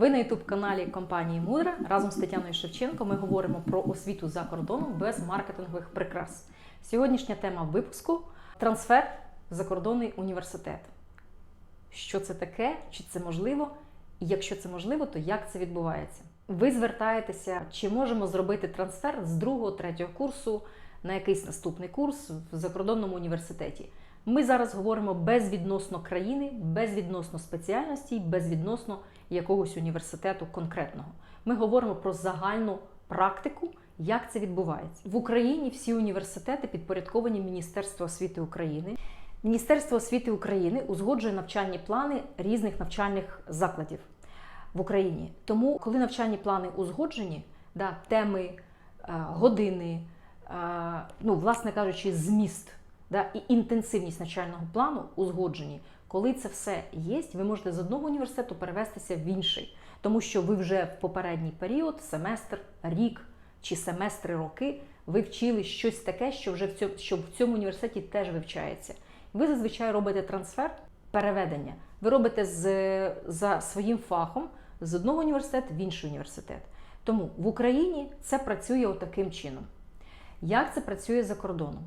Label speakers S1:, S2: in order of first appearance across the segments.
S1: Ви на ютуб-каналі компанії Мудра разом з Тетяною Шевченко ми говоримо про освіту за кордоном без маркетингових прикрас. Сьогоднішня тема випуску трансфер в закордонний університет. Що це таке? Чи це можливо? І якщо це можливо, то як це відбувається? Ви звертаєтеся, чи можемо зробити трансфер з другого, третього курсу на якийсь наступний курс в закордонному університеті? Ми зараз говоримо безвідносно країни, безвідносно спеціальності, безвідносно якогось університету конкретного. Ми говоримо про загальну практику, як це відбувається в Україні. Всі університети підпорядковані Міністерству освіти України. Міністерство освіти України узгоджує навчальні плани різних навчальних закладів в Україні. Тому, коли навчальні плани узгоджені, да, теми, е, години, е, ну, власне кажучи, зміст да, і інтенсивність навчального плану узгоджені. Коли це все є, ви можете з одного університету перевестися в інший, тому що ви вже в попередній період, семестр, рік чи семестри роки, ви вчили щось таке, що вже в цьому, що в цьому університеті теж вивчається. Ви зазвичай робите трансфер, переведення. Ви робите з, за своїм фахом з одного університету в інший університет. Тому в Україні це працює отаким чином. Як це працює за кордоном?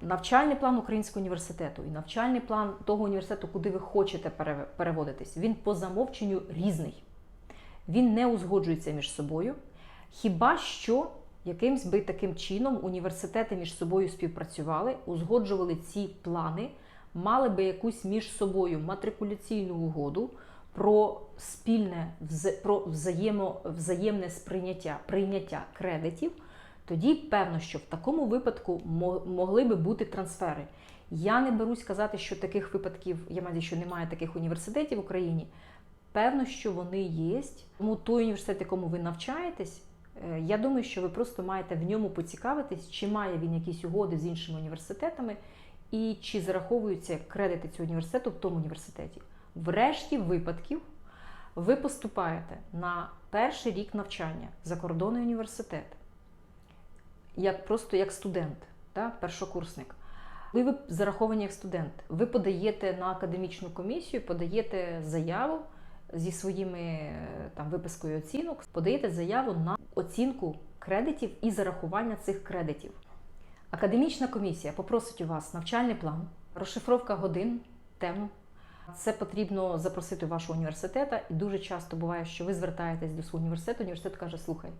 S1: Навчальний план Українського університету і навчальний план того університету, куди ви хочете переводитись, він по замовченню різний. Він не узгоджується між собою. Хіба що якимсь би таким чином університети між собою співпрацювали, узгоджували ці плани, мали би якусь між собою матрикуляційну угоду про спільне про взаємо, взаємне сприйняття прийняття кредитів. Тоді певно, що в такому випадку могли би бути трансфери. Я не берусь казати, що таких випадків, я маю, що немає таких університетів в Україні. Певно, що вони є. Тому той університет, якому ви навчаєтесь, е, я думаю, що ви просто маєте в ньому поцікавитись, чи має він якісь угоди з іншими університетами, і чи зараховуються кредити цього університету в тому університеті. В решті випадків ви поступаєте на перший рік навчання за кордонний університет як просто як студент, да, першокурсник. Ви, ви зараховані як студент, ви подаєте на академічну комісію, подаєте заяву зі своїми там випискою оцінок, подаєте заяву на оцінку кредитів і зарахування цих кредитів. Академічна комісія попросить у вас навчальний план, розшифровка годин, тему. Це потрібно запросити вашого університету, і дуже часто буває, що ви звертаєтесь до свого університету, університет каже, слухай,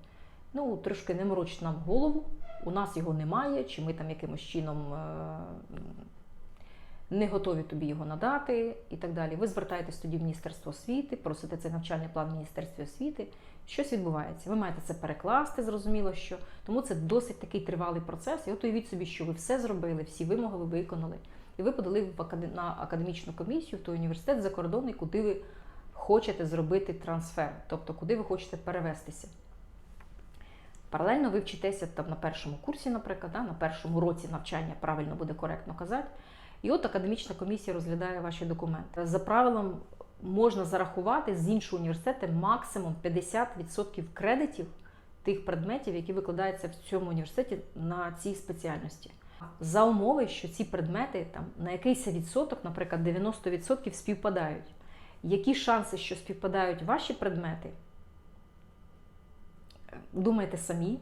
S1: ну трошки не мороч нам голову, у нас його немає, чи ми там якимось чином е, не готові тобі його надати і так далі. Ви звертаєтесь тоді в Міністерство освіти, просите цей навчальний план в Міністерстві освіти. Щось відбувається. Ви маєте це перекласти, зрозуміло, що тому це досить такий тривалий процес. І от уявіть собі, що ви все зробили, всі вимоги ви виконали. І ви подали на академічну комісію в той університет закордонний, куди ви хочете зробити трансфер, тобто куди ви хочете перевестися. Паралельно ви вчитеся там на першому курсі, наприклад, да, на першому році навчання, правильно буде коректно казати. І от академічна комісія розглядає ваші документи. За правилом можна зарахувати з іншого університету максимум 50% кредитів тих предметів, які викладаються в цьому університеті на цій спеціальності. За умови, що ці предмети там на якийсь відсоток, наприклад, 90% співпадають. Які шанси, що співпадають ваші предмети? Думайте самі.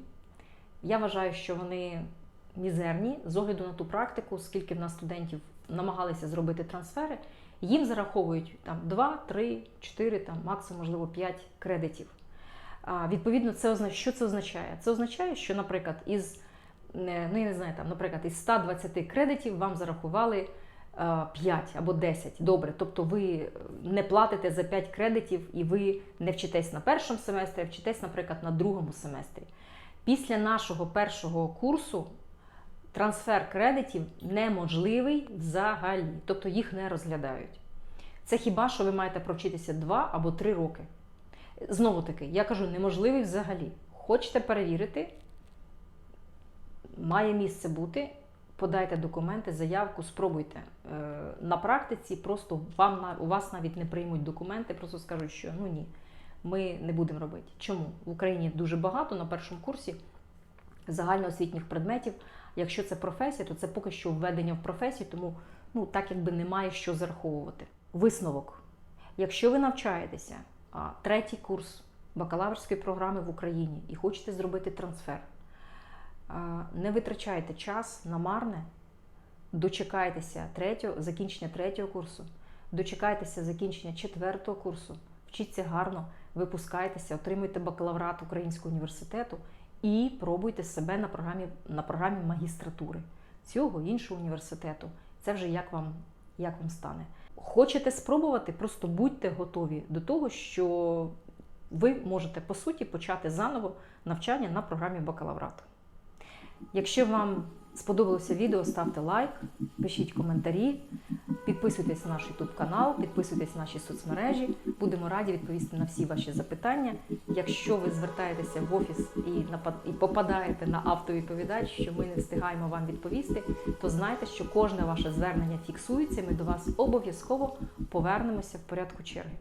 S1: Я вважаю, що вони мізерні з огляду на ту практику, скільки в нас студентів намагалися зробити трансфери, їм зараховують там 2, 3, 4, там максимум, можливо, 5 кредитів. А, Відповідно, це означає, що це означає? Це означає, що, наприклад, із ну я не знаю, там, наприклад, із 120 кредитів вам зарахували 5 або 10. Добре, тобто ви не платите за 5 кредитів і ви не вчитесь на першому семестрі, а вчитесь, наприклад, на другому семестрі. Після нашого першого курсу трансфер кредитів неможливий взагалі, тобто їх не розглядають. Це хіба що ви маєте провчитися 2 або 3 роки. Знову таки, я кажу, неможливий взагалі. Хочете перевірити, має місце бути подайте документи, заявку, спробуйте. Е, на практиці просто вам у вас навіть не приймуть документи, просто скажуть, що ну ні, ми не будемо робити. Чому? В Україні дуже багато на першому курсі загальноосвітніх предметів. Якщо це професія, то це поки що введення в професію, тому ну, так якби немає що зараховувати. Висновок. Якщо ви навчаєтеся третій курс бакалаврської програми в Україні і хочете зробити трансфер, не витрачайте час на марне, дочекайтеся третього, закінчення третього курсу, дочекайтеся закінчення четвертого курсу, вчіться гарно, випускайтеся, отримуйте бакалаврат Українського університету і пробуйте себе на програмі, на програмі магістратури цього іншого університету. Це вже як вам, як вам стане. Хочете спробувати, просто будьте готові до того, що ви можете по суті почати заново навчання на програмі бакалаврату. Якщо вам сподобалося відео, ставте лайк, пишіть коментарі, підписуйтесь на наш YouTube канал, підписуйтесь на наші соцмережі. Будемо раді відповісти на всі ваші запитання. Якщо ви звертаєтеся в офіс і і попадаєте на автовідповідач, що ми не встигаємо вам відповісти, то знайте, що кожне ваше звернення фіксується. Ми до вас обов'язково повернемося в порядку черги.